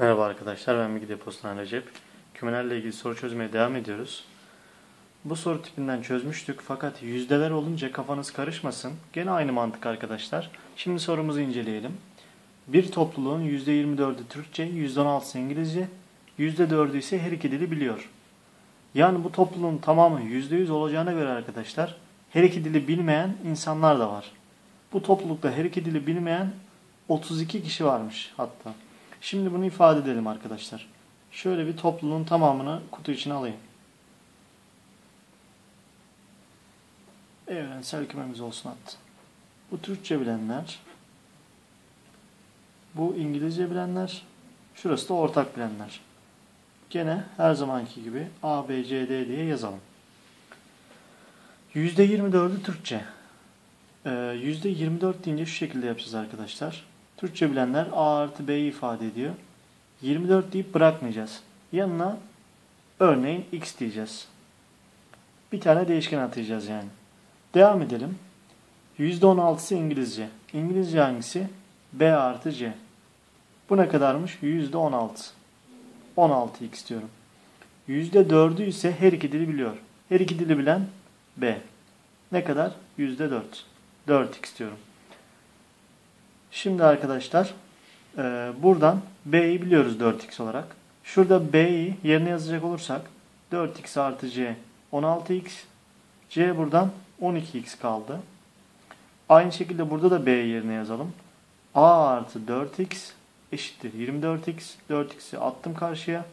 Merhaba arkadaşlar ben Bilgi Deposu'ndan Recep. Kümelerle ilgili soru çözmeye devam ediyoruz. Bu soru tipinden çözmüştük fakat yüzdeler olunca kafanız karışmasın. Gene aynı mantık arkadaşlar. Şimdi sorumuzu inceleyelim. Bir topluluğun %24'ü Türkçe, %16'sı İngilizce, %4'ü ise her iki dili biliyor. Yani bu topluluğun tamamı %100 olacağına göre arkadaşlar her iki dili bilmeyen insanlar da var. Bu toplulukta her iki dili bilmeyen 32 kişi varmış hatta. Şimdi bunu ifade edelim arkadaşlar. Şöyle bir topluluğun tamamını kutu içine alayım. Evrensel kümemiz olsun hatta. Bu Türkçe bilenler. Bu İngilizce bilenler. Şurası da ortak bilenler. Gene her zamanki gibi A, B, C, D diye yazalım. %24'ü Türkçe. Ee, %24 deyince şu şekilde yapacağız arkadaşlar. Türkçe bilenler A artı B'yi ifade ediyor. 24 deyip bırakmayacağız. Yanına örneğin X diyeceğiz. Bir tane değişken atayacağız yani. Devam edelim. %16'sı İngilizce. İngilizce hangisi? B artı C. Bu ne kadarmış? %16. 16x diyorum. %4'ü ise her iki dili biliyor. Her iki dili bilen B. Ne kadar? %4. 4x diyorum. Şimdi arkadaşlar e, buradan B'yi biliyoruz 4x olarak. Şurada B'yi yerine yazacak olursak 4x artı C 16x. C buradan 12x kaldı. Aynı şekilde burada da B yerine yazalım. A artı 4x eşittir 24x. 4x'i attım karşıya.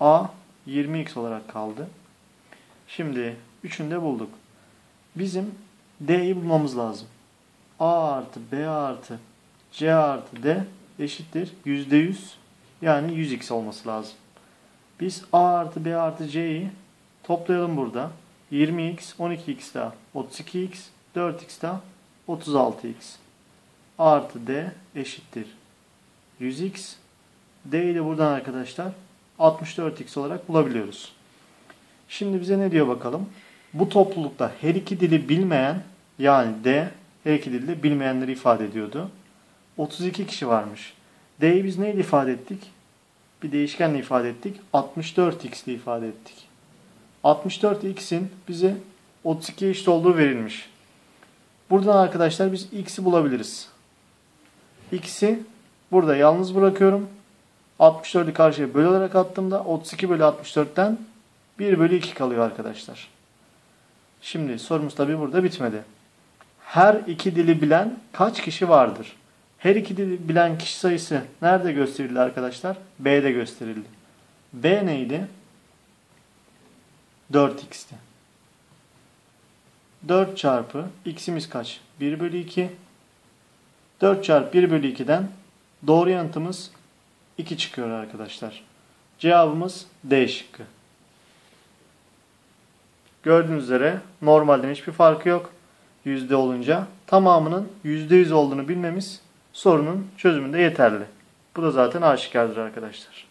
A 20x olarak kaldı. Şimdi üçünü de bulduk. Bizim D'yi bulmamız lazım. A artı B artı C artı D eşittir %100 yani 100x olması lazım. Biz A artı B artı C'yi toplayalım burada. 20x, 12x daha 32x, 4x daha 36x. A artı D eşittir 100x. D'yi de buradan arkadaşlar 64x olarak bulabiliyoruz. Şimdi bize ne diyor bakalım. Bu toplulukta her iki dili bilmeyen yani D her iki dilde bilmeyenleri ifade ediyordu. 32 kişi varmış. D'yi biz neyle ifade ettik? Bir değişkenle ifade ettik. 64x ile ifade ettik. 64x'in bize 32 eşit olduğu verilmiş. Buradan arkadaşlar biz x'i bulabiliriz. x'i burada yalnız bırakıyorum. 64'ü karşıya bölü olarak attığımda 32 bölü 64'ten 1 bölü 2 kalıyor arkadaşlar. Şimdi sorumuz tabi burada bitmedi. Her iki dili bilen kaç kişi vardır? Her iki dili bilen kişi sayısı nerede gösterildi arkadaşlar? B'de gösterildi. B neydi? 4x'ti. 4 çarpı x'imiz kaç? 1 bölü 2. 4 çarpı 1 bölü 2'den doğru yanıtımız 2 çıkıyor arkadaşlar. Cevabımız D şıkkı. Gördüğünüz üzere normalden hiçbir farkı yok. Yüzde olunca tamamının %100 olduğunu bilmemiz sorunun çözümünde yeterli. Bu da zaten aşikardır arkadaşlar.